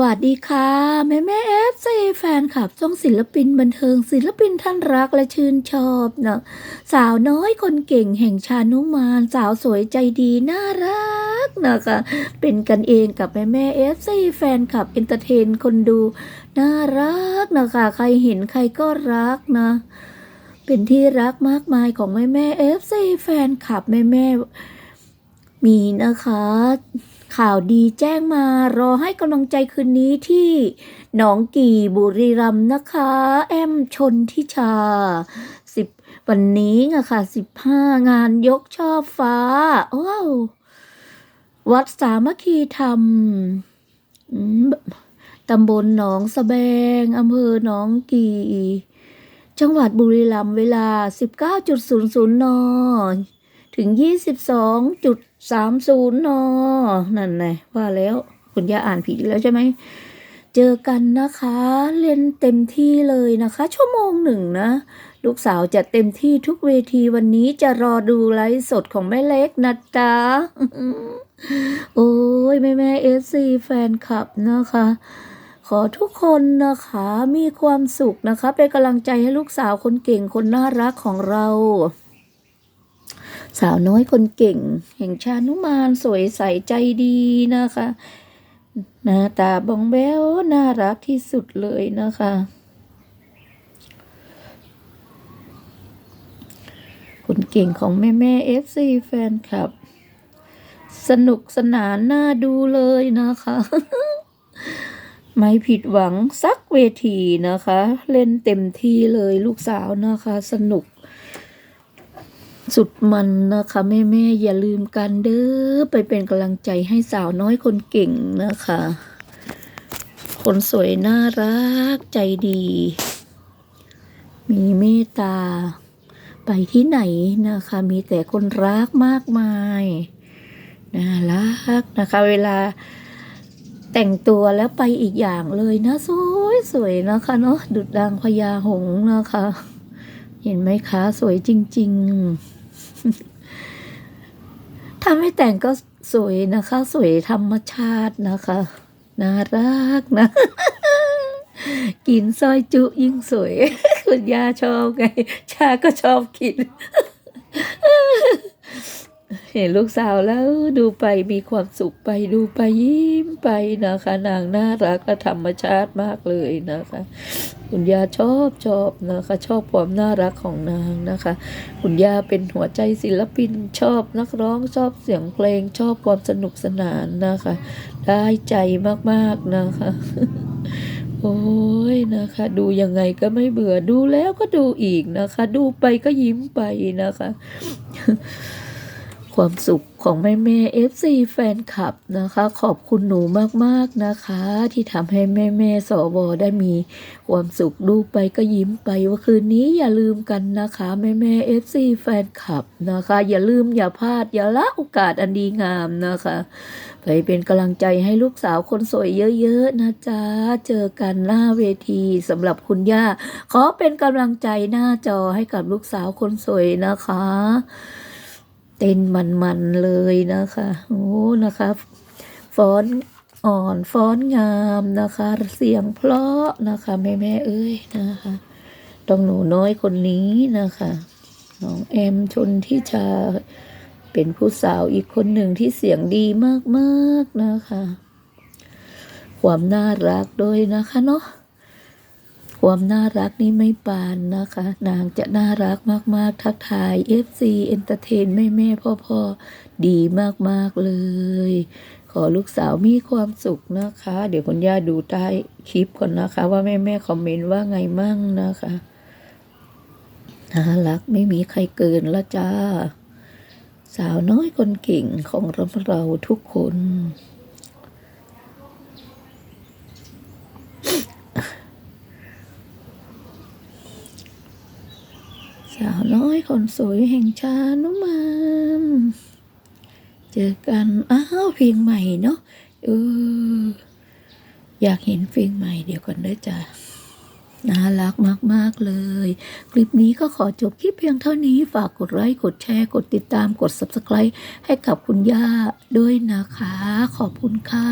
วัสดีค่ะ แม่แม่เอฟซีแฟนคลับช่องศิลปินบันเทิงศิลปินท่านรักและชื่นชอบเนะสาวน้อยคนเก่งแห่งชานุมาน สาวสวยใจดีน่ารักนะคะเป็นกันเองกับแม่แม่เอฟซีแฟนคลับเอนเตอร์เทนคนดูน่ารักนะคะใครเห็นใครก็รักนะ เป็นที่รักมากมายของแม่แม่เอฟซีแฟนคลับแม่แม่มีนะคะ ข่าวดีแจ้งมารอให้กำลังใจคืนนี้ที่หนองกี่บุรีรัมย์นะคะ แอมชนทิชาสิบวันนี้อะค่ะสิบห้างานยกช่อฟ้าว้าววัดสามัคคีธรรมตำบลหนองสะแบงอำเภอหนองกี่ จังหวัดบุรีรัมย์เวลา 19.00 น ถึง 22.30นย์นอนั่นไงว่าแล้วคุณย่าอ่านผิดอีแล้วใช่ไหม เจอกันนะคะ เล่นเต็มที่เลยนะคะ ชั่วโมงหนึ่งนะ ลูกสาวจะเต็มที่ทุกเวทีวันนี้จะรอดูไลฟ์สดของแม่เล็กนะจ๊ะ โอ้ยแม่แม่เอฟซีแฟนคลับนะคะ ขอทุกคนนะคะมีความสุขนะคะ เป็นกำลังใจให้ลูกสาวคนเก่งคนน่ารักของเรา สาวน้อยคนเก่ง แห่งชานุมานสวยใสใจดีนะคะหน้าตาบองแบ้วน่ารักที่สุดเลยนะคะ คนเก่งของแม่แม่เอฟซีแฟนคลับ สนุกสนานน่าดูเลยนะคะ ไม่ผิดหวังสักเวทีนะคะ เล่นเต็มที่เลยลูกสาวนะคะ สนุก สุดมันนะคะแม่แม่ๆอย่าลืมกันเด้อไปเป็นกำลังใจให้สาวน้อยคนเก่งนะคะ คนสวยน่ารักใจดี มีเมตตา ไปที่ไหนนะคะ มีแต่คนรักมากมายน่ารักนะคะ เวลาแต่งตัวแล้วไปอีกอย่างเลยนะ สวยสวยนะคะเนาะดุดดังพญาหงนะคะ เห็นไหมคะ สวยจริง ๆ ถ้าไม่แต่งก็สวยนะคะ สวยธรรมชาตินะคะ น่ารักนะ กินซอยจุยิ่งสวย คุณย่าชอบไงชาก็ชอบกิน ห็นลูกสาวแล้วดูไปมีความสุขไปดูไปยิ้มไปนะคะนางน่ารักและธรรมชาติมากเลยนะคะ คุณย่าชอบชอบนะคะ ชอบความน่ารักของนางนะคะ คุณย่าเป็นหัวใจศิลปินชอบนักร้องชอบเสียงเพลงชอบความสนุกสนานนะคะ ได้ใจมากๆนะคะโอ้ยนะคะ ดูยังไงก็ไม่เบื่อดูแล้วก็ดูอีกนะคะ ดูไปก็ยิ้มไปนะคะ ความสุขของแม่แม่เอฟซีแฟนคลับนะคะ ขอบคุณหนูมากๆนะคะ ที่ทำให้แม่แม่สวได้มีความสุขดูไปก็ยิ้มไปว่าคืนนี้อย่าลืมกันนะคะ แม่แม่เอฟซีแฟนคลับนะคะ อย่าลืมอย่าพลาดอย่าละโอกาสอันดีงามนะคะ ไปเป็นกำลังใจให้ลูกสาวคนสวยเยอะๆนะจ๊ะ เจอกันหน้าเวทีสำหรับคุณย่า ขอเป็นกำลังใจหน้าจอให้กับลูกสาวคนสวยนะคะ เต้นมันๆเลยนะคะโอ้นะคะฟ้อนอ่อนฟ้อนงามนะคะ เสียงเพราะนะคะแม่แม่เอ้ยนะคะต้องหนูน้อยคนนี้นะคะน้องแอมชนทิชาเป็นผู้สาวอีกคนหนึ่งที่เสียงดีมากๆนะคะ ความน่ารักด้วยนะคะเนาะ ความน่ารักนี่ไม่ปานนะคะ นางจะน่ารักมากๆ ทักทาย FC Entertain แม่แม่พ่อพ่อๆดีมากๆเลย ขอลูกสาวมีความสุขนะคะ เดี๋ยวคุณย่าดูใต้คลิปก่อนนะคะ ว่าแม่แม่คอมเมนต์ว่าไงมั่งนะคะน่ารักไม่มีใครเกินละจ้า สาวน้อยคนเก่งของเราเราทุกคน สาวน้อยคนสวยแห่งชานุมานเจอกันอ้าวเพลงใหม่เนาะเอออยากเห็นเพลงใหม่เดี๋ยวก่อนได้อจ้ะน่ารักมาก ๆ เลย คลิปนี้ก็ขอจบคลิปเพียงเท่านี้ฝากกดไลค์ กดแชร์ กดติดตามกด subscribe ให้กับคุณย่าด้วยนะคะ ขอบคุณค่ะ